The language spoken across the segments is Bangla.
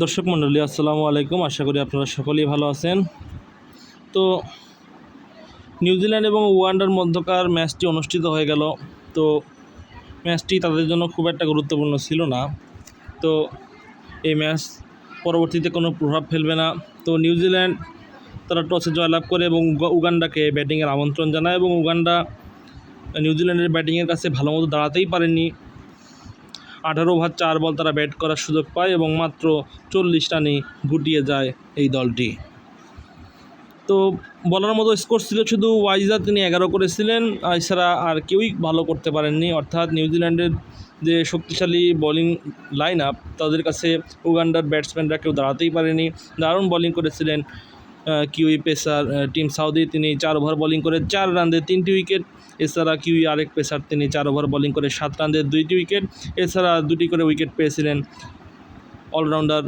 দর্শক মণ্ডলী, আসসালামু আলাইকুম। আশা করি আপনারা সকলেই ভালো আছেন। তো নিউজিল্যান্ড এবং ওয়ান্ডার মধ্যকার ম্যাচটি অনুষ্ঠিত হয়ে গেল। তো, ম্যাচটি তাদের জন্য খুব একটা গুরুত্বপূর্ণ ছিল না। তো, এই ম্যাচ পরবর্তীতে কোনো প্রভাব ফেলবে না। তো নিউজিল্যান্ড তারা টসে জয়লাভ করে এবং উগা- উগান্ডাকে ব্যাটিংয়ের আমন্ত্রণ জানায় এবং উগান্ডা নিউজিল্যান্ডের ব্যাটিংয়ের কাছে ভালো মতো দাঁড়াতেই পারেনি। আঠারো ওভার চার বল তারা ব্যাট করার সুযোগ পায় এবং মাত্র চল্লিশ রানে গুটিয়ে যায় এই দলটি। তো বলার মতো স্কোর ছিল শুধু ওয়াইজা তিনি এগারো করেছিলেন। এছাড়া আর কেউই ভালো করতে পারেননি। অর্থাৎ নিউজিল্যান্ডের যে শক্তিশালী বোলিং লাইন আপ তাদের কাছে উগান্ডার ব্যাটসম্যানরা কেউ দাঁড়াতেই পারেনি। দারুণ বোলিং করেছিলেন কিউই পেসার টিম সাউদি তিনি চার ওভার বোলিং করে চার রান দিয়ে তিনটি উইকেট এছাড়া কিউই আরেক পেসার তিনি চার ওভার বোলিং করে সাত রান দিয়ে দুইটি উইকেট এছাড়া দুটি করে উইকেট পেয়েছিলেন অলরাউন্ডার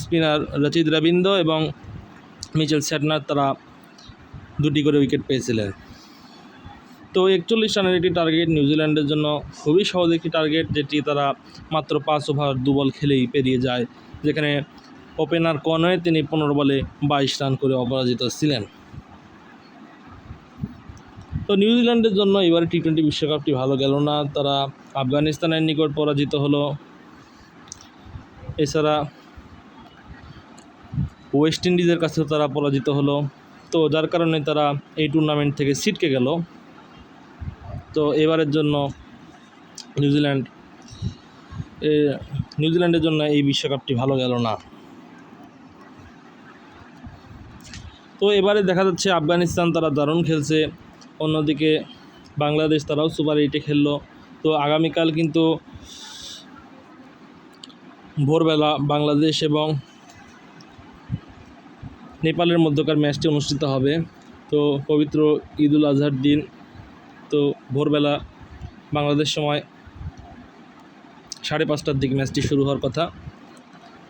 স্পিনার রচিত রবীন্দ্র এবং মিচেল স্যাটনার তারা দুটি করে উইকেট পেয়েছিলেন। তো একচল্লিশ রানের একটি টার্গেট নিউজিল্যান্ডের জন্য খুবই সহজ একটি টার্গেট যেটি তারা মাত্র পাঁচ ওভার দু বল খেলেই পেরিয়ে যায়। যেখানে ওপেনার কনওয়ে তিনি পনেরো বলে বাইশ রান করে অপরাজিত ছিলেন। তো নিউজিল্যান্ডের জন্য এবারে টি টোয়েন্টি বিশ্বকাপটি ভালো গেল না। তারা আফগানিস্তানের নিকট পরাজিত হলো। এছাড়া ওয়েস্ট ইন্ডিজের কাছেও তারা পরাজিত হলো। তো যার কারণে তারা এই টুর্নামেন্ট থেকে ছিটকে গেল। তো এবারের জন্য নিউজিল্যান্ড নিউজিল্যান্ডের জন্য এই বিশ্বকাপটি ভালো গেল না। তো এবারে দেখা যাচ্ছে আফগানিস্তান তারা দারুণ খেলছে, অন্যদিকে বাংলাদেশ তারাও সুপার এইটে খেললো। তো আগামীকাল কিন্তু ভোরবেলা বাংলাদেশ এবং নেপালের মধ্যকার ম্যাচটি অনুষ্ঠিত হবে। তো পবিত্র ঈদ উল আজহার দিন, তো ভোরবেলা বাংলাদেশ সময় সাড়ে পাঁচটার দিকে ম্যাচটি শুরু হওয়ার কথা।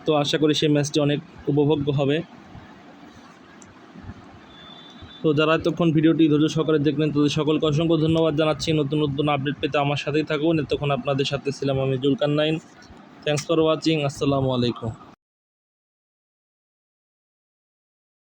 তো আশা করি সেই ম্যাচটি অনেক উপভোগ্য হবে। তো যারা এতক্ষণ ভিডিওটি ধৈর্য সহকারে দেখলেন, তাদের সকলকে অসংখ্য ধন্যবাদ জানাচ্ছি। নতুন নতুন আপডেট পেতে আমার সাথেই থাকুন। এতক্ষণ আপনাদের সাথে ছিলাম আমি জুলকান নাইন। থ্যাংকস ফর ওয়াচিং আসসালামু আলাইকুম।